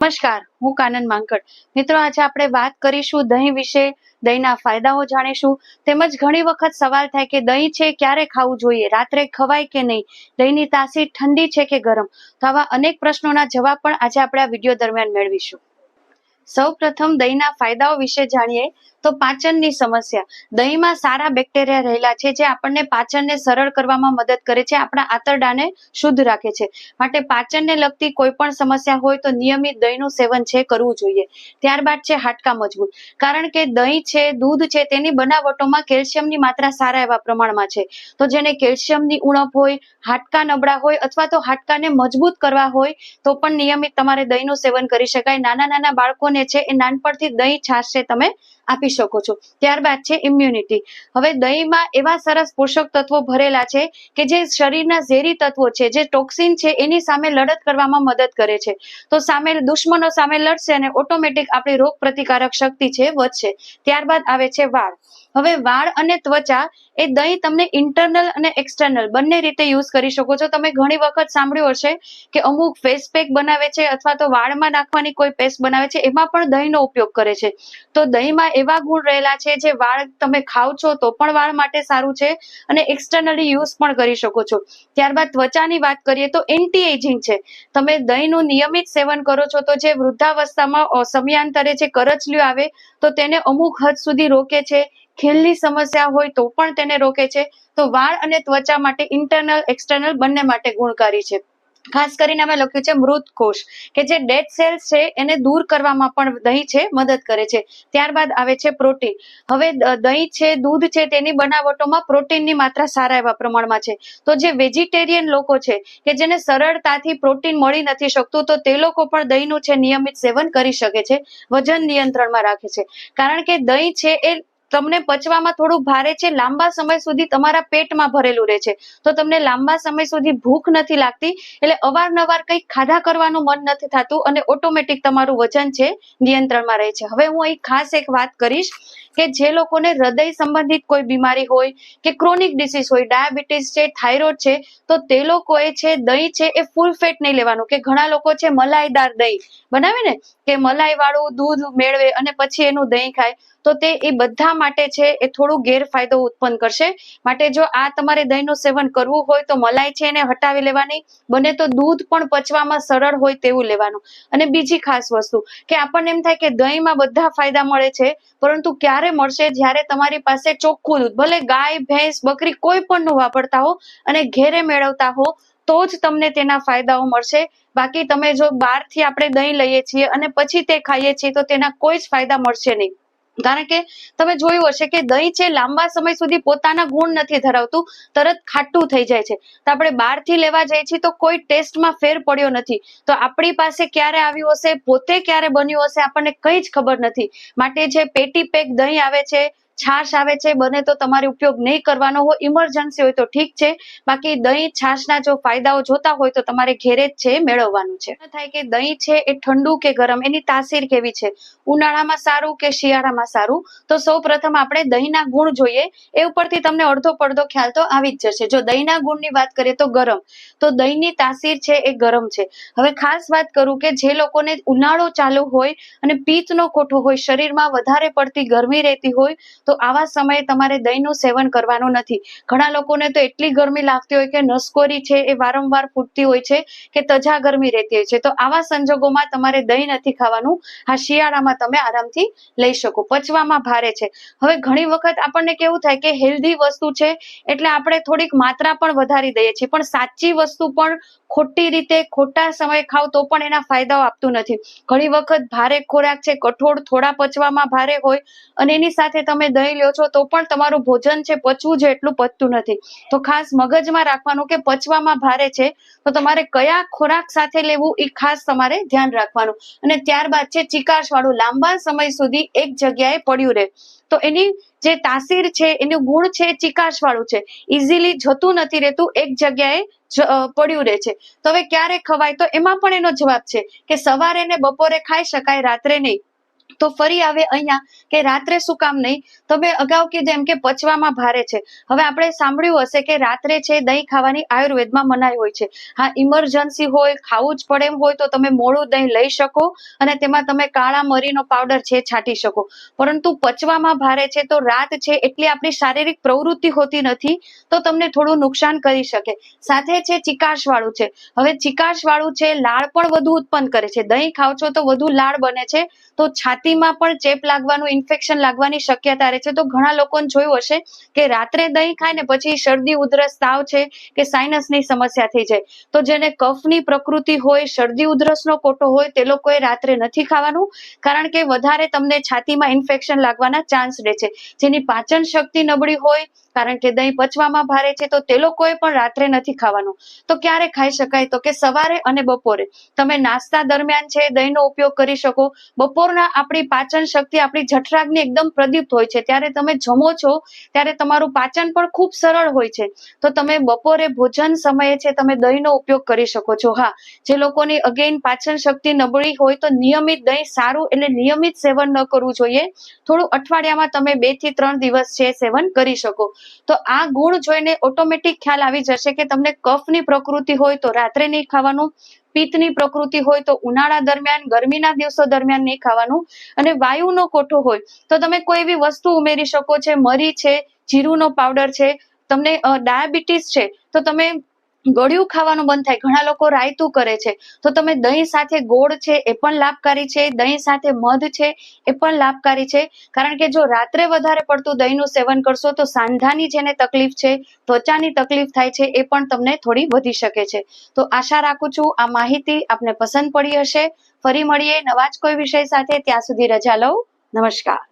નમસ્કાર, હું કાનન માંકડ. મિત્રો, આજે આપણે વાત કરીશું દહીં વિશે, દહીંના ફાયદાઓ જાણીશું, તેમજ ઘણી વખત સવાલ થાય કે દહીં છે ક્યારે ખાવું જોઈએ, રાત્રે ખવાય કે નહીં, દહીંની તાસીર ઠંડી છે કે ગરમ? તો આવા અનેક પ્રશ્નોના જવાબ પણ આજે આપણે આ વીડિયો દરમિયાન મેળવીશું. સૌ પ્રથમ દહીંના ફાયદાઓ વિશે જાણીએ તો પાચનની સમસ્યા. દહીંમાં સારા બેક્ટેરિયા રહેલા છે જે આપણને પાચનને સરળ કરવામાં મદદ કરે છે, આપણા આંતરડાને શુદ્ધ રાખે છે. માટે પાચનને લગતી કોઈ પણ સમસ્યા હોય તો નિયમિત દહીંનું સેવન છે, કરવું જોઈએ. ત્યારબાદ છે હાડકા મજબૂત. કારણ કે દહીં છે, દૂધ છે, તેની બનાવટોમાં કેલ્શિયમની માત્રા સારા એવા પ્રમાણમાં છે. તો જેને કેલ્શિયમની ઉણપ હોય, હાડકા નબળા હોય અથવા તો હાડકાને મજબૂત કરવા હોય, તો પણ નિયમિત તમારે દહીંનું સેવન કરી શકાય. નાના નાના બાળકોને છે એ નાનપણથી દહીં છાશ તમે. આપી શકો છો. ત્યારબાદ છે ઇમ્યુનિટી હવે દહીંમાં એવા સરસ પોષક તત્વો ભરેલા છે કે જે શરીરના ઝેરી તત્વો છે, જે ટોક્સિન છે, એની સામે લડત કરવામાં મદદ કરે છે. તો સામે દુશ્મનો સામે લડશે અને ઓટોમેટિક આપણી રોગ પ્રતિકારક શક્તિ છે વધશે. ત્યારબાદ આવે છે વાળ. હવે વાળ અને ત્વચા એ દહીં તમને ઇન્ટરનલ અને એક્સટર્નલ બંને રીતે યુઝ કરી શકો છો. તમે ઘણી વખત સાંભળ્યું હશે કે અમુક ફેસ પેક બનાવે છે અથવા તો વાળમાં નાખવાની કોઈ પેસ્ટ બનાવે છે, એમાં પણ દહીંનો ઉપયોગ કરે છે. તો દહીંમાં એવા ગુણ રહેલા છે જે વાળ તમે ખાવ છો તો પણ વાળ માટે સારું છે અને એક્સટર્નલી યુઝ પણ કરી શકો છો. ત્યારબાદ ત્વચાની વાત કરીએ તો એન્ટી એજિંગ છે. તમે દહીંનું નિયમિત સેવન કરો છો તો જે વૃદ્ધાવસ્થામાં સમયાંતરે જે કરચલ્યું આવે તો તેને અમુક હદ સુધી રોકે છે. ખીલની સમસ્યા હોય તો પણ તેને રોકે છે. તો વાળ અને ત્વચા માટે ઇન્ટરનલ એક્સટર્નલ બંને માટે ગુણકારી છે. ખાસ કરીને અમે લખ્યું છે મૃત કોષ, કે જે ડેડ સેલ્સ છે એને દૂર કરવામાં પણ દહીં છે, મદદ કરે છે. ત્યારબાદ આવે છે પ્રોટીન. હવે દહીં છે, દૂધ છે, તેની બનાવટોમાં પ્રોટીનની માત્રા સારા એવા પ્રમાણમાં છે. તો જે વેજીટેરિયન લોકો છે, કે જેને સરળતાથી પ્રોટીન મળી નથી શકતું, તો તે લોકો પણ દહીંનું છે નિયમિત સેવન કરી શકે છે, વજન નિયંત્રણમાં રાખે છે. કારણ કે દહીં છે એ તમને પચવામાં થોડું ભારે છે, લાંબા સમય સુધી તમારા પેટમાં ભરેલું રહે છે. તો તમને લાંબા સમય સુધી ભૂખ નથી લાગતી, એટલે અવારનવાર કંઈક ખાધા કરવાનું મન નથી થતું અને ઓટોમેટિક તમારું વજન છે, નિયંત્રણમાં રહે છે. હવે હું અહીં ખાસ એક વાત કરીશ કે જે લોકોને હૃદય સંબંધિત કોઈ બીમારી હોય કે ક્રોનિક ડિસીઝ હોય, ડાયાબિટીસ છે, થાઇરોઇડ છે, તો તે લોકોએ છે, દહીં છે એ ફૂલ ફેટ નહીં લેવાનું. કે ઘણા લોકો છે, મલાઈદાર દહીં બનાવે ને? કે મલાઈ વાળું દૂધ મેળવે અને પછી એનું દહીં ખાય. તો તે એ બધા માટે છે, એ થોડું ગેરફાયદો ઉત્પન્ન કરશે. માટે જો આ તમારે દહીંનું સેવન કરવું હોય તો મલાઈ છે એને હટાવી લેવાની, બને તો દૂધ પણ પચવામાં સરળ હોય તેવું લેવાનું. અને બીજી ખાસ વસ્તુ, કે આપણને એમ થાય કે દહીંમાં બધા ફાયદા મળે છે, પરંતુ ક્યારે મળશે? જ્યારે તમારી પાસે ચોખ્ખું દૂધ, ભલે ગાય, ભેંસ, બકરી કોઈ પણનું વાપરતા હો અને ઘેરે મેળવતા હો, તો જ તમને તેના ફાયદાઓ મળશે. બાકી તમે જો બહારથી આપણે દહીં લઈએ છીએ અને પછી તે ખાઈએ છીએ, તો તેના કોઈ જ ફાયદા મળશે નહીં. કારણ કે તમે જોયું હશે કે દહીં છે લાંબા સમય સુધી પોતાના ગુણ નથી ધરાવતું, તરત ખાટું થઈ જાય છે. તો આપણે બહારથી લેવા જઈએ છીએ તો કોઈ ટેસ્ટમાં ફેર પડ્યો નથી. તો આપણી પાસે ક્યારે આવ્યું હશે, પોતે ક્યારે બન્યું હશે આપણને કઈ જ ખબર નથી. માટે જે પેટી પેક દહીં આવે છે છાશ આવે છે, બને તો તમારે ઉપયોગ નહીં કરવાનો હોય ઇમરજન્સી હોય તો ઠીક છે. બાકી દહીં છાશના જો ફાયદાઓ જોતા હોય તો તમારે ઘેરે જ છે મેળવવાનું છે. થાય કે દહીં છે એ ઠંડુ કે ગરમ, એની તાસીર કેવી છે? ઉનાળામાં સારું કે શિયાળામાં સારું? તો સૌ પ્રથમ આપણે દહીંના ગુણ જોઈએ. એ ઉપરથી તમને અડધો પડધો ખ્યાલ તો આવી જ જશે. જો દહીંના ગુણની વાત કરીએ તો ગરમ. તો દહીંની તાસીર છે એ ગરમ છે. હવે ખાસ વાત કરું કે જે લોકોને ઉનાળો ચાલુ હોય અને પિત્તનો કોઠો હોય, શરીરમાં વધારે પડતી ગરમી રહેતી હોય તો આવા સમયે તમારે દહીંનું સેવન કરવાનું નથી. ઘણા લોકોને તો એટલી ગરમી લાગતી હોય કે નસકોરી છે એ વારંવાર ફૂટતી હોય છે કે તજા ગરમી રહેતી હોય છે. તો આવા સંજોગોમાં તમારે દહીં નથી ખાવાનું. હા શિયાળામાં તમે આરામથી લઈ શકો. પચવામાં ભારે છે. હવે ઘણી વખત આપણને કેવું થાય કે હેલ્ધી વસ્તુ છે એટલે આપણે થોડીક માત્રા પણ વધારી દઈએ છીએ. પણ સાચી વસ્તુ પણ ખોટી રીતે ખોટા સમયે ખાવ તો પણ એના ફાયદાઓ આપતું નથી. ઘણી વખત ભારે ખોરાક છે, કઠોળ થોડા પચવામાં ભારે હોય અને એની સાથે તમે દહીં લ્યો છો, તો પણ તમારું ભોજન છે પચવું છે એટલું પચતું નથી. તો ખાસ મગજમાં રાખવાનું કે પચવામાં ભારે છે, તો તમારે કયા ખોરાક સાથે લેવું એ ખાસ તમારે ધ્યાન રાખવાનું. અને ત્યારબાદ છે ચિકાશ વાળું લાંબા સમય સુધી એક જગ્યાએ પડ્યું રહે. તો એની જે તાસીર છે, એનું ગુણ છે ચિકાશ વાળું છે. ઇઝીલી જતું નથી રહેતું, એક જગ્યાએ પડ્યું રહે છે. તો હવે ક્યારે ખવાય? તો એમાં પણ એનો જવાબ છે કે સવારે ને બપોરે ખાઈ શકાય, રાત્રે નહીં. તો ફરી આવે અહીંયા કે રાત્રે શું કામ નહીં? તમે અગાઉ કીધું એમ કે પચવામાં ભારે છે. હવે આપણે સાંભળ્યું હશે કે રાત્રે છે દહીં ખાવાની આયુર્વેદમાં મનાઈ હોય છે. હા, ઇમરજન્સી હોય, ખાવું જ પડે એમ હોય તો તમે મોડું દહીં લઈ શકો અને તેમાં તમે કાળા મરીનો પાવડર છે છાંટી શકો. પરંતુ પચવામાં ભારે છે તો રાત છે એટલી આપણી શારીરિક પ્રવૃત્તિ હોતી નથી તો તમને થોડું નુકસાન કરી શકે. સાથે છે ચિકાશ વાળું છે. હવે ચિકાશ વાળું છે, લાળ પણ વધુ ઉત્પન્ન કરે છે. દહીં ખાવ છો તો વધુ લાળ બને છે. તો છાતીમાં પણ ચેપ લાગવાનું, ઇન્ફેક્શન લાગવાની શક્યતા રહે છે. તો ઘણા લોકોને જોયું હશે કે રાત્રે દહીં ખાય ને પછી શરદી, ઉધરસ, તાવ છે કે સાઇનસની સમસ્યા થઈ જાય. તો જેને કફની પ્રકૃતિ હોય, શરદી, ઉધરસનો કોટો હોય, તે લોકોએ રાત્રે નથી ખાવાનું, કારણ કે વધારે તમને છાતીમાં ઇન્ફેક્શન લાગવાના ચાન્સ રહે છે. જેની પાચન શક્તિ નબળી હોય કારણ કે દહીં પચવામાં ભારે છે તો તે લોકોએ પણ રાત્રે નથી ખાવાનું. તો ક્યારે ખાઈ શકાય? તો કે સવારે અને બપોરે. તમે નાસ્તા દરમિયાન છે દહીંનો ઉપયોગ કરી શકો. બપોરના આપણી પાચન શક્તિ આપણી જઠરાગ્નિ એકદમ પ્રદીપ્ત હોય છે. ત્યારે તમે જમો છો, ત્યારે તમારું પાચન પણ ખૂબ સરળ હોય છે. તો તમે બપોરે ભોજન સમયે છે તમે દહીંનો ઉપયોગ કરી શકો છો. હા, જે લોકોની અગેઇન પાચન શક્તિ નબળી હોય તો નિયમિત દહીં સારું એટલે નિયમિત સેવન ન કરવું જોઈએ. થોડું અઠવાડિયામાં તમે બેથી ત્રણ દિવસ છે સેવન કરી શકો. તો આ ગુણ જોઈને ઓટોમેટિક ખ્યાલ આવી જશે કે તમને કફની પ્રકૃતિ હોય તો રાત્રે નહીં ખાવાનું, પિત્તની પ્રકૃતિ હોય તો ઉનાળા દરમિયાન, ગરમીના દિવસો દરમિયાન નહીં ખાવાનું અને વાયુનો કોઠો હોય તો તમે કોઈ એવી વસ્તુ ઉમેરી શકો છો, મરી છે, જીરુંનો પાવડર છે, તમને ડાયાબિટીસ છે તો તમે ગળ્યું ખાવાનું બંધ થાય. ઘણા લોકો રાયતું કરે છે. તો તમે દહીં સાથે ગોળ છે એ પણ લાભકારી છે. દહીં સાથે મધ છે એ પણ લાભકારી છે. કારણ કે જો રાત્રે વધારે પડતું દહીંનું સેવન કરશો તો સાંધાની જેને તકલીફ છે, ત્વચાની તકલીફ થાય છે એ પણ તમને થોડી વધી શકે છે. તો આશા રાખું છું આ માહિતી આપને પસંદ પડી હશે. ફરી મળીએ નવા જ કોઈ વિષય સાથે. ત્યાં સુધી રજા લઉં. નમસ્કાર.